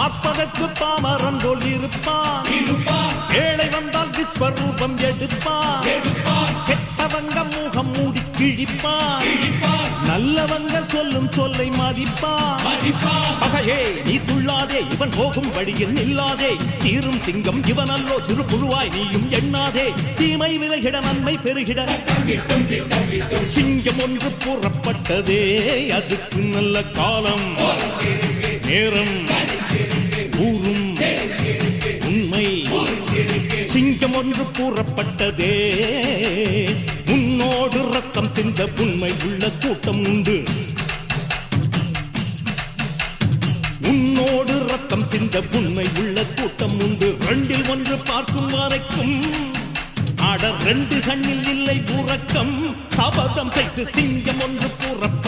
பார்ப்பதற்கு பாமரன் போல் இருப்பான். ஏழை வந்தால் விஸ்வரூபம் எடுப்பான். கெட்டவங்க முகம் மூடி கிழிப்பான். நல்லவங்க சொல்லும் சொல்லை மதிப்பான். பகையே நீ துள்ளாதே இவன் போகும் வழியில் நில்லாதே. சீரும் சிங்கம் இவன் அல்லோ சிறு புழுவாய் நீயும் எண்ணாதே. தீமை விலகிட நன்மை பெருகிட. சிங்கம் ஒன்று கூறப்பட்டதே அதுக்கு நல்ல காலம். நேரம். சிங்கம் ஒன்று கூறப்பட்டதே. உன்னோடு ரத்தம் சிந்த உண்மை உள்ள கூட்டம் உண்டு. உன்னோடு ரத்தம் சிந்த உண்மை உள்ள கூட்டம் உண்டு. ரெண்டில் ஒன்று பார்க்கும் வரைக்கும் ஆட ரெண்டு கண்ணில் இல்லை உறக்கம். சபதம் செய்து சிங்கம் ஒன்று கூறப்பட்டதே.